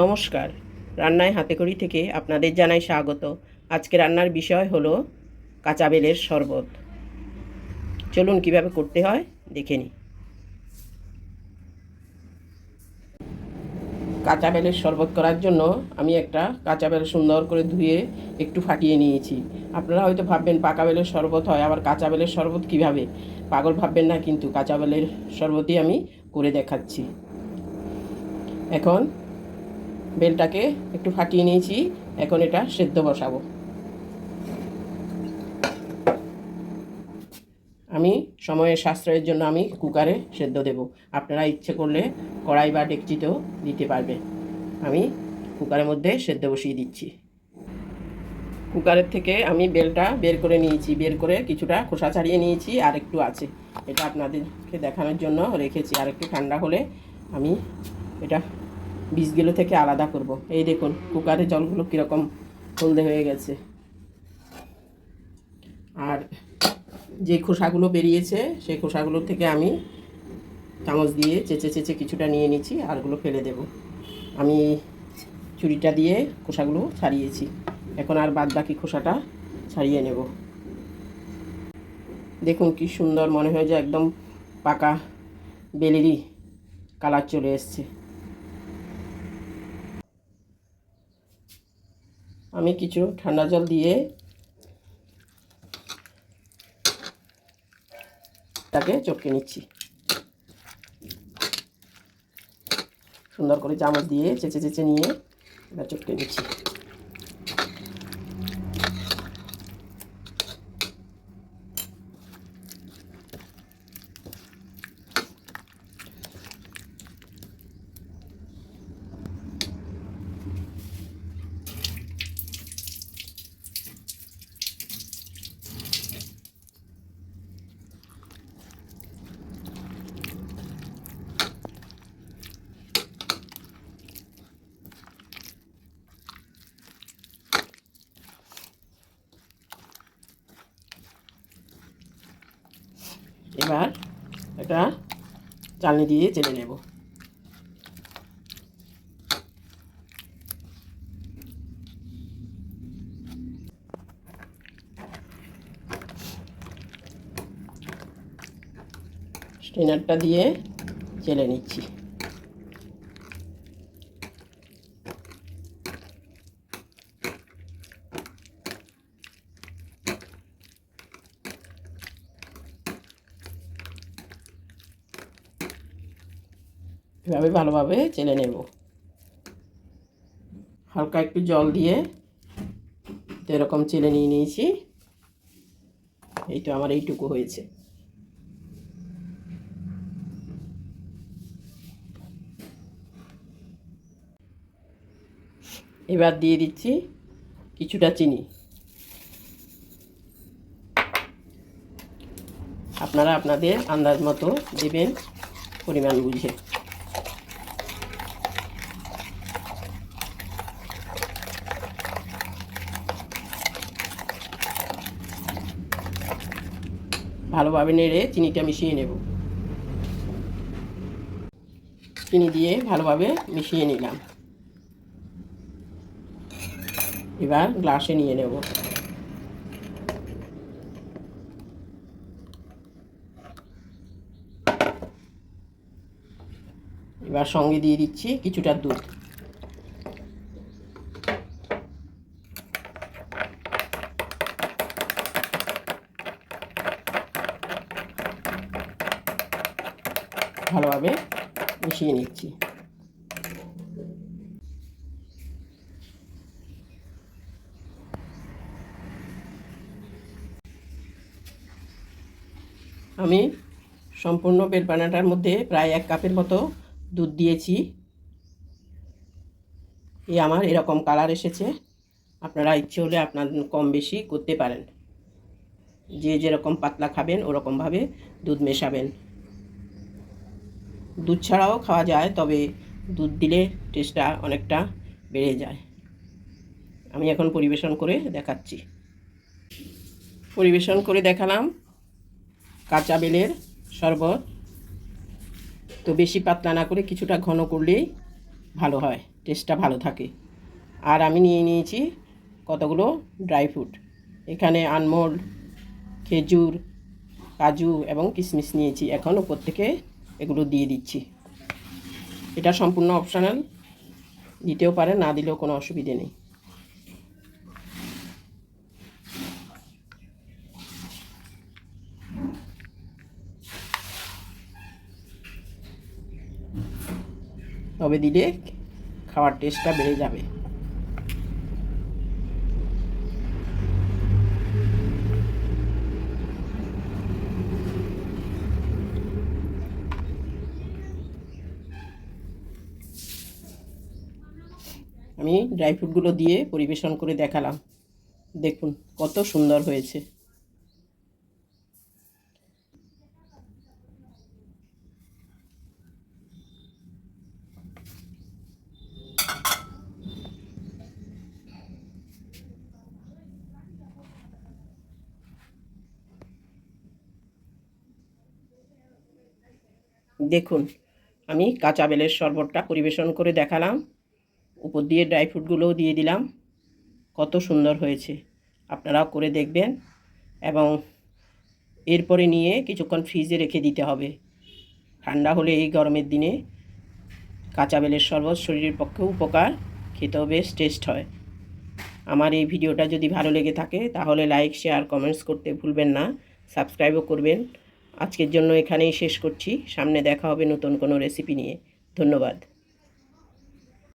নমস্কার। রান্নায় হাতে করি থেকে আপনাদের জানাই স্বাগত। আজকে রান্নার বিষয় হলো কাঁচা বেলের শরবত। চলুন কীভাবে করতে হয়, দেখে নিই। কাঁচা বেলের শরবত করার জন্য আমি একটা কাঁচা বেল সুন্দর করে ধুয়ে একটু ফাটিয়ে নিয়েছি। আপনারা হয়তো ভাববেন, পাকা বেলের শরবত হয়, আবার কাঁচা বেলের শরবত কীভাবে? পাগল ভাববেন না, কিন্তু কাঁচা বেলের শরবতই আমি করে দেখাচ্ছি। এখন বেলটাকে একটু ফাটিয়ে নিয়েছি। এখন এটা সেদ্ধ বসাবো। আমি সময়ের সাশ্রয়ের জন্য আমি কুকারে সেদ্ধ দেব। আপনারা ইচ্ছে করলে কড়াই বা ডেকচিতেও দিতে পারবেন। আমি কুকারের মধ্যে সেদ্ধ বসিয়ে দিচ্ছি। কুকারের থেকে আমি বেলটা বের করে নিয়েছি। বের করে কিছুটা খোসা ছাড়িয়ে নিয়েছি আর একটু আছে। এটা আপনাদেরকে দেখানোর জন্য রেখেছি। আর একটু ঠান্ডা হলে আমি এটা বীজগুলো থেকে আলাদা করব। এই দেখুন, কুকারে জলগুলো কীরকম হলদে হয়ে গেছে। আর যে খোসাগুলো বেরিয়েছে, সেই খোসাগুলো থেকে আমি চামচ দিয়ে চেঁচে চেঁচে কিছুটা নিয়ে নিচ্ছি আরগুলো ফেলে দেব। আমি ছুরিটা দিয়ে খোসাগুলো ছাড়িয়েছি। এখন আর বাদ বাকি খোসাটা ছাড়িয়ে নেব। দেখুন কি সুন্দর মনে হয় যে একদম পাকা বেলেরই কালার চলে এসছে। আমি কিছু ঠান্ডা জল দিয়ে তাকে চটকে নিচ্ছি। সুন্দর করে চামচ দিয়ে চেঁচে চেঁচে নিয়ে এবার চটকে নিচ্ছি। এবার এটা চালনি দিয়ে চেলে নেব। স্ট্রেনারটা দিয়ে চেলে নিচ্ছি। এভাবে ভালোভাবে চেলে নেব। হালকা একটু জল দিয়ে এরকম চেলে নিয়ে নিয়েছি। এই তো আমার এইটুকু হয়েছে। এবার দিয়ে দিচ্ছি কিছুটা চিনি। আপনারা আপনাদের আন্দাজ মতো দেবেন পরিমাণ বুঝে। ভালোভাবে নেড়ে চিনিটা মিশিয়ে নেব। চিনি দিয়ে ভালোভাবে মিশিয়ে নিলাম। এবার গ্লাসে নিয়ে নেব। এবার সঙ্গে দিয়ে দিচ্ছি কিছুটা দুধ। ভালোভাবে মিশিয়ে নিচ্ছি। আমি সম্পূর্ণ বেলপানাটার মধ্যে প্রায় এক কাপের মতো দুধ দিয়েছি। এই আমার এরকম কালার এসেছে। আপনারা ইচ্ছে হলে আপনার কম বেশি করতে পারেন। যে যেরকম পাতলা খাবেন, ওরকমভাবে দুধ মেশাবেন। দুধ ছাড়াও খাওয়া যায়, তবে দুধ দিলে টেস্টটা অনেকটা বেড়ে যায়। আমি এখন পরিবেশন করে দেখাচ্ছি। পরিবেশন করে দেখালাম কাঁচা বেলের শরবত। তো বেশি পাতলা না করে কিছুটা ঘন করলেই ভালো হয় টেস্টটা ভালো থাকে। আর আমি নিয়ে নিয়েছি কতগুলো ড্রাই ফ্রুট এখানে আনমোল, খেজুর, কাজু এবং কিশমিশ নিয়েছি। এখন ওপর থেকে এগুলো দিয়ে দিচ্ছি। এটা সম্পূর্ণ অপশনাল দিতেও পারে, না দিলেও কোনো অসুবিধে নেই। তবে দিলে খাওয়ার টেস্টটা বেড়ে যাবে। আমি ড্রাই ফ্রুটগুলো দিয়ে পরিবেশন করে দেখালাম। দেখুন, কত সুন্দর হয়েছে। দেখুন, আমি কাঁচা বেলের শরবতটা পরিবেশন করে দেখালাম। উপর দিয়ে ড্রাই ফ্রুটগুলোও দিয়ে দিলাম। কত সুন্দর হয়েছে। আপনারাও করে দেখবেন এবং এরপরে নিয়ে কিছুক্ষণ ফ্রিজে রেখে দিতে হবে। ঠান্ডা হলে এই গরমের দিনে কাঁচা বেলের শরবত শরীরের পক্ষে উপকার, খেতেও বেশ টেস্ট হয়। আমার এই ভিডিওটা যদি ভালো লেগে থাকে তাহলে লাইক শেয়ার কমেন্টস করতে ভুলবেন না। সাবস্ক্রাইবও করবেন। আজকের জন্য এখানেই শেষ করছি। সামনে দেখা হবে নতুন কোনো রেসিপি নিয়ে। ধন্যবাদ।